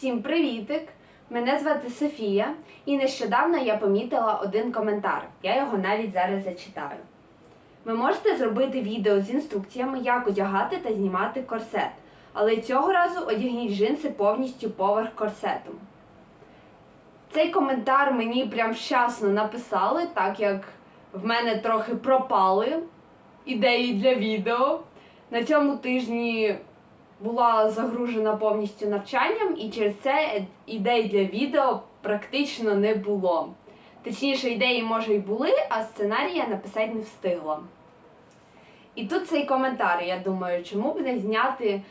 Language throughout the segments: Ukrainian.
Всім привітик! Мене звати Софія, і нещодавно я помітила один коментар. Я його навіть зараз зачитаю. Ви можете зробити відео з інструкціями, як одягати та знімати корсет, але цього разу одягніть джинси повністю поверх корсету. Цей коментар мені прям вчасно написали, так як в мене трохи пропали ідеї для відео. На цьому тижні була загружена повністю навчанням, і через це ідей для відео практично не було. Точніше, ідеї, може, й були, а сценарій я написати не встигла. І тут цей коментар, я думаю, чому б не зняти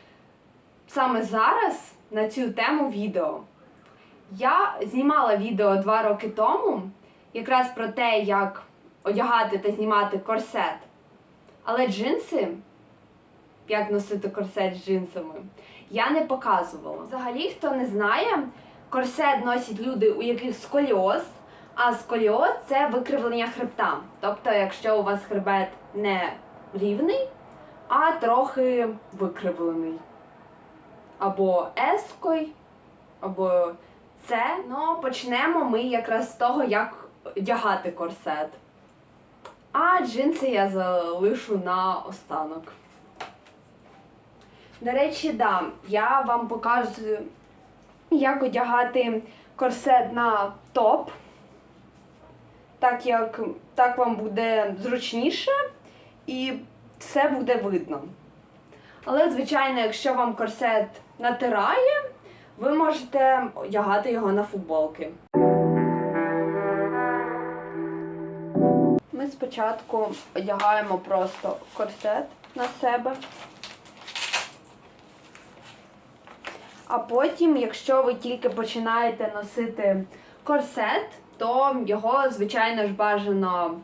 саме зараз на цю тему відео. Я знімала відео два роки тому, якраз про те, як одягати та знімати корсет. Але джинси як носити корсет з джинсами, я не показувала. Взагалі, хто не знає, корсет носять люди, у яких сколіоз, а сколіоз це викривлення хребта. Тобто, якщо у вас хребет не рівний, а трохи викривлений. Або еской, або це. Ну, почнемо ми якраз з того, як одягати корсет. А джинси я залишу на останок. До речі, да, я вам показую, як одягати корсет на топ, так як так вам буде зручніше і все буде видно. Але, звичайно, якщо вам корсет натирає, ви можете одягати його на футболки. Ми спочатку одягаємо просто корсет на себе. А потім, якщо ви тільки починаєте носити корсет, то його, звичайно ж, бажано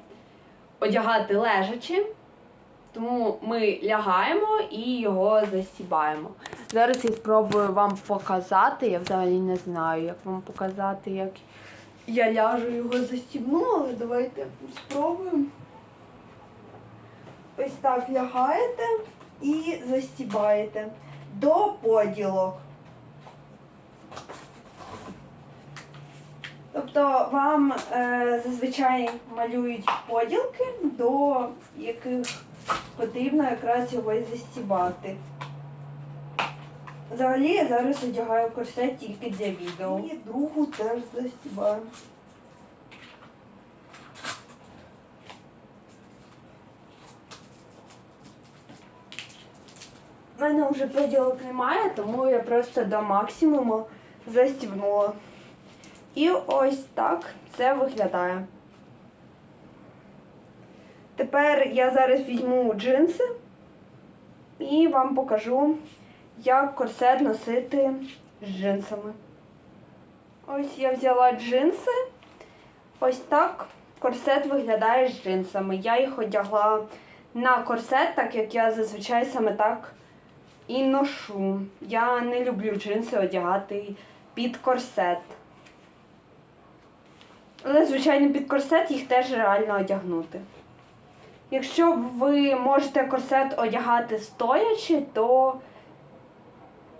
одягати лежачи. Тому ми лягаємо і його застібаємо. Зараз я спробую вам показати. Я взагалі не знаю, як вам показати, як я ляжу його застібну, але давайте спробуємо. Ось так лягаєте і застібаєте до поділок. Тобто вам е, зазвичай малюють поділки, до яких потрібно якраз його і застібати. Взагалі я зараз одягаю корсет тільки для відео. І другу теж застібаю. У мене вже поділок немає, тому я просто до максимуму застібнула. І ось так це виглядає. Тепер я зараз візьму джинси і вам покажу, як корсет носити з джинсами. Ось я взяла джинси. Ось так корсет виглядає з джинсами. Я їх одягла на корсет, так як я зазвичай саме так і ношу. Я не люблю джинси одягати під корсет. Але, звичайно, під корсет їх теж реально одягнути. Якщо ви можете корсет одягати стоячи, то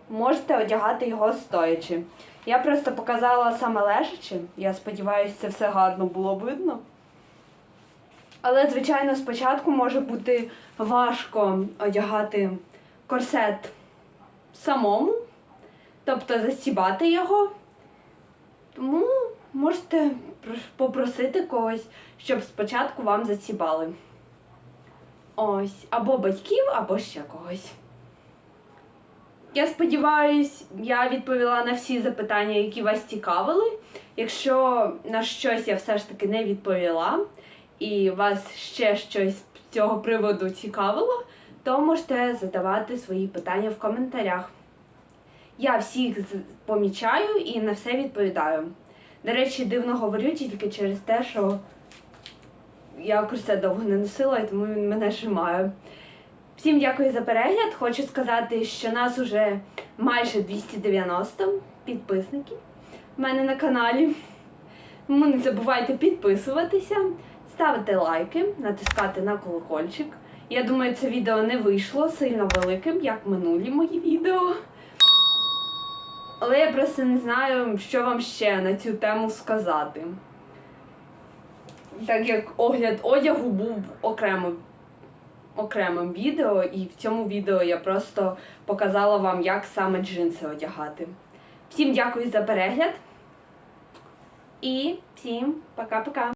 можете одягати його стоячи. Я просто показала саме лежачи. Я сподіваюся, це все гарно було видно. Але, звичайно, спочатку може бути важко одягати корсет самому, тобто застібати його. Тому можете попросити когось, щоб спочатку вам застібали. Ось, або батьків, або ще когось. Я сподіваюсь, я відповіла на всі запитання, які вас цікавили. Якщо на щось я все ж таки не відповіла, і вас ще щось з цього приводу цікавило, то можете задавати свої питання в коментарях. Я всіх помічаю і на все відповідаю. До речі, дивно говорю тільки через те, що я корсет довго не носила, і тому він мене шимає. Всім дякую за перегляд. Хочу сказати, що нас уже майже 290 підписників в мене на каналі. Тому не забувайте підписуватися, ставити лайки, натискати на колокольчик. Я думаю, це відео не вийшло сильно великим, як минулі мої відео. Але я просто не знаю, що вам ще на цю тему сказати. Так як огляд одягу був окремо, окремим відео, і в цьому відео я просто показала вам, як саме джинси одягати. Всім дякую за перегляд. І всім пока-пока.